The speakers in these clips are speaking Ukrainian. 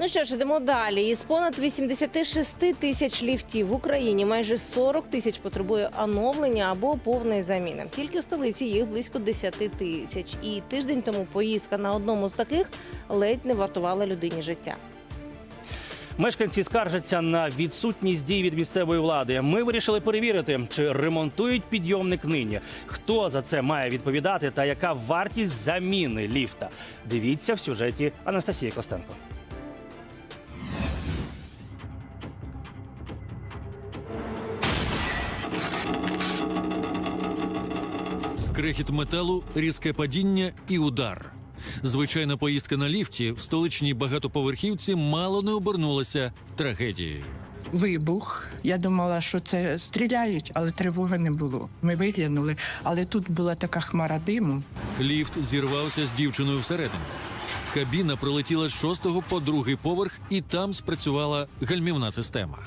Ну що ж, ідемо далі. Із понад 86 тисяч ліфтів в Україні майже 40 тисяч потребує оновлення або повної заміни. Тільки в столиці їх близько 10 тисяч. І тиждень тому поїздка на одному з таких ледь не вартувала людині життя. Мешканці скаржаться на відсутність дій від місцевої влади. Ми вирішили перевірити, чи ремонтують підйомник нині. Хто за це має відповідати та яка вартість заміни ліфта? Дивіться в сюжеті Анастасії Костенко. Скрехіт металу, різке падіння і удар. Звичайна поїздка на ліфті в столичній багатоповерхівці мало не обернулася трагедією. Вибух. Я думала, що це стріляють, але тривоги не було. Ми виглянули, але тут була така хмара диму. Ліфт зірвався з дівчиною всередині. Кабіна пролетіла з шостого по другий поверх, і там спрацювала гальмівна система.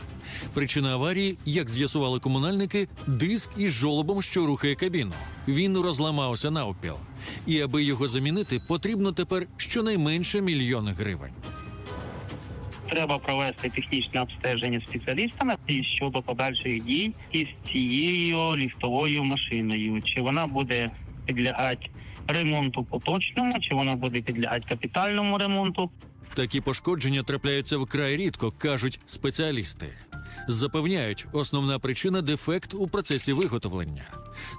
Причина аварії, як з'ясували комунальники, диск із жолобом, що рухає кабіну. Він розламався навпіл. І аби його замінити, потрібно тепер щонайменше мільйон гривень. Треба провести технічне обстеження спеціалістами і щодо подальших дій із цією ліфтовою машиною. Чи вона буде підлягати ремонту поточному, чи вона буде підлягати капітальному ремонту. Такі пошкодження трапляються вкрай рідко, кажуть спеціалісти. Запевняють, основна причина дефект у процесі виготовлення.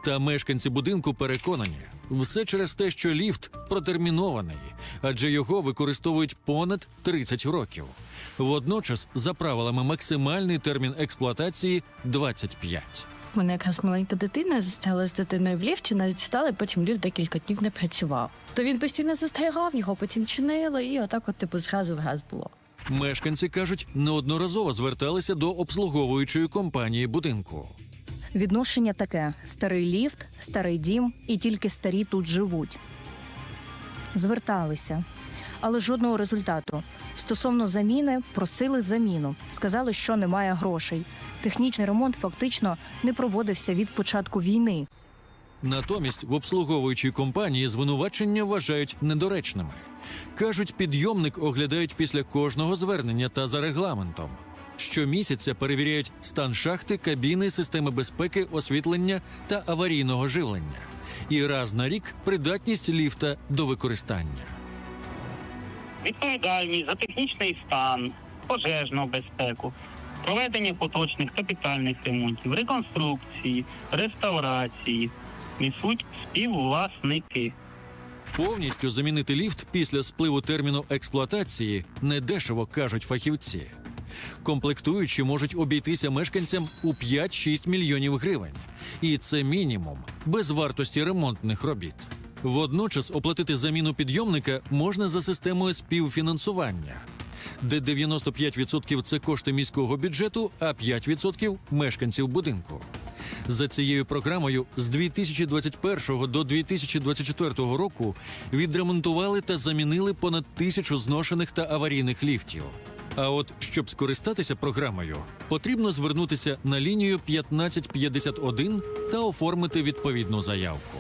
Та мешканці будинку переконані, все через те, що ліфт протермінований, адже його використовують понад 30 років. Водночас, за правилами, максимальний термін експлуатації 25. Мене якраз маленька дитина застала з дитиною в ліфті, нас дістали, потім ліфт декілька днів не працював. То він постійно застрягав, його потім чинили, і отак, от типу, зразу в раз було. Мешканці кажуть, неодноразово зверталися до обслуговуючої компанії будинку. Відношення таке: старий ліфт, старий дім, і тільки старі тут живуть. Зверталися, але жодного результату. Стосовно заміни, просили заміну. Сказали, що немає грошей. Технічний ремонт фактично не проводився від початку війни. Натомість в обслуговуючій компанії звинувачення вважають недоречними. Кажуть, підйомник оглядають після кожного звернення та за регламентом. Щомісяця перевіряють стан шахти, кабіни, системи безпеки, освітлення та аварійного живлення. І раз на рік придатність ліфта до використання. Відповідальність за технічний стан, пожежну безпеку, проведення поточних капітальних ремонтів, реконструкції, реставрації несуть співвласники. Повністю замінити ліфт після спливу терміну експлуатації недешево кажуть фахівці. Комплектуючі можуть обійтися мешканцям у 5-6 мільйонів гривень, і це мінімум без вартості ремонтних робіт. Водночас оплатити заміну підйомника можна за системою співфінансування, де 95% – це кошти міського бюджету, а 5% – мешканців будинку. За цією програмою з 2021 до 2024 року відремонтували та замінили понад тисячу зношених та аварійних ліфтів. А от щоб скористатися програмою, потрібно звернутися на лінію 1551 та оформити відповідну заявку.